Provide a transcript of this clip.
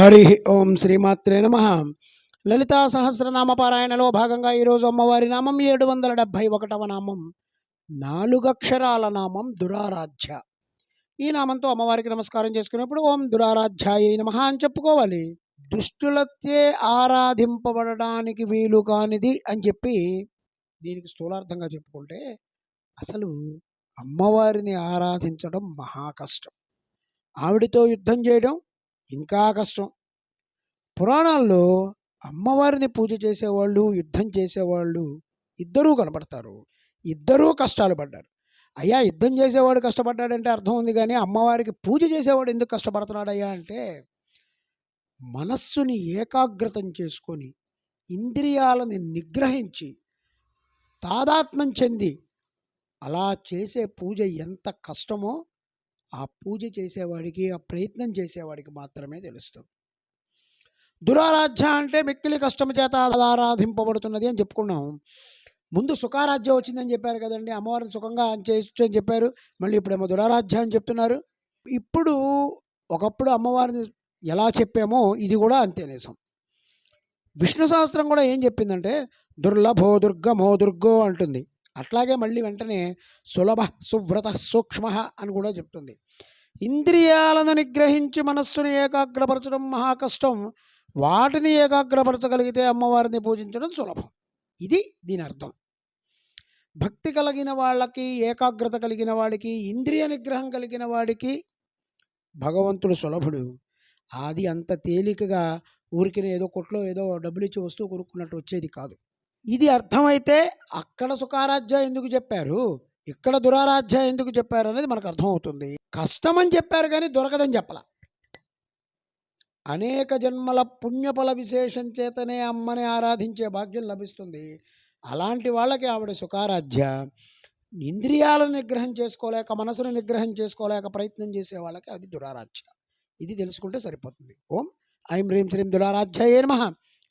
హరి ఓం శ్రీమాత్రే నమ. లలితా సహస్రనామ పారాయణలో భాగంగా ఈరోజు అమ్మవారి నామం ఏడు వందల డెబ్భై ఒకటవ నామం. నాలుగక్షరాల నామం దురారాధ్య. ఈ నామంతో అమ్మవారికి నమస్కారం చేసుకునేప్పుడు ఓం దురారాధ్యాయ నమ అని చెప్పుకోవాలి. దుష్టులతే ఆరాధింపబడడానికి వీలు కానిది అని చెప్పి దీనికి స్థూలార్థంగా చెప్పుకుంటే అసలు అమ్మవారిని ఆరాధించడం మహా కష్టం. ఆవిడతో యుద్ధం చేయడం ఇంకా కష్టం. పురాణాల్లో అమ్మవారిని పూజ చేసేవాళ్ళు యుద్ధం చేసేవాళ్ళు ఇద్దరూ కనపడతారు. ఇద్దరూ కష్టాలు పడ్డారు. అయ్యా యుద్ధం చేసేవాడు కష్టపడ్డాడంటే అర్థం ఉంది కానీ అమ్మవారికి పూజ చేసేవాడు ఎందుకు కష్టపడుతున్నాడయ్యా అంటే మనస్సుని ఏకాగ్రతం చేసుకొని ఇంద్రియాలని నిగ్రహించి తాదాత్మ్యం చెంది అలా చేసే పూజ ఎంత కష్టమో ఆ పూజ చేసేవాడికి ఆ ప్రయత్నం చేసేవాడికి మాత్రమే తెలుస్తుంది. దురారాధ్య అంటే మిక్కిలి కష్టం చేత ఆరాధింపబడుతున్నది అని చెప్పుకున్నాం. ముందు సుఖారాజ్యం వచ్చిందని చెప్పారు కదండి. అమ్మవారిని సుఖంగా చేయొచ్చు అని చెప్పారు. మళ్ళీ ఇప్పుడేమో దురారాధ్య అని చెప్తున్నారు. ఇప్పుడు ఒకప్పుడు అమ్మవారిని ఎలా చెప్పామో ఇది కూడా అంతే నిజం. విష్ణు సహస్రం కూడా ఏం చెప్పిందంటే దుర్లభో దుర్గమో దుర్గో అంటుంది. అట్లాగే మళ్ళీ వెంటనే సులభ సువ్రత సూక్ష్మ అని కూడా చెప్తుంది. ఇంద్రియాలను నిగ్రహించి మనస్సును ఏకాగ్రపరచడం మహా కష్టం. వాటిని ఏకాగ్రపరచగలిగితే అమ్మవారిని పూజించడం సులభం. ఇది దీని అర్థం. భక్తి కలిగిన వాళ్ళకి ఏకాగ్రత కలిగిన వాడికి ఇంద్రియ నిగ్రహం కలిగిన వాడికి భగవంతుడు సులభుడు. అది అంత తేలికగా ఊరికిన ఏదో కొట్లో ఏదో డబ్బులు ఇచ్చి వస్తువు కొనుక్కున్నట్టు వచ్చేది కాదు. ఇది అర్థమైతే అక్కడ సుఖారాధ్య ఎందుకు చెప్పారు? ఇక్కడ దురారాధ్య ఎందుకు చెప్పారు అనేది మనకు అర్థమవుతుంది. కష్టమని చెప్పారు కానీ దొరకదని చెప్పాల. అనేక జన్మల పుణ్యఫల విశేషం చేతనే అమ్మని ఆరాధించే భాగ్యం లభిస్తుంది. అలాంటి వాళ్ళకి ఆవిడ సుఖారాధ్య. ఇంద్రియాలను నిగ్రహం చేసుకోలేక మనసును నిగ్రహం చేసుకోలేక ప్రయత్నం చేసే వాళ్ళకి అది దురారాధ్య. ఇది తెలుసుకుంటే సరిపోతుంది. ఓం ఐం హ్రీం శ్రీం దురారాధ్యయే నమ.